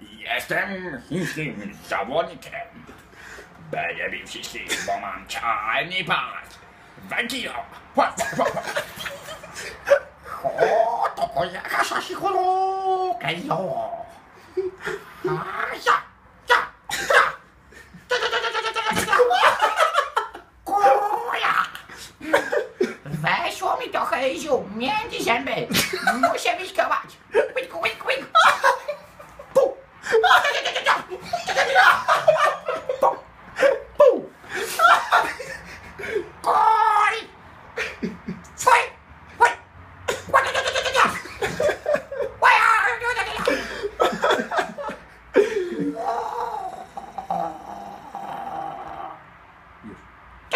Jestem chińskim zawodnikiem. Będę bił wszystkich, bo mam czarny pas. Wękilo! O, to jakaś asi choroba, jo. A 一九年的陕北，我先给干吧，喂个喂个喂个，不，啊这这这这这这这，不不，啊，啊。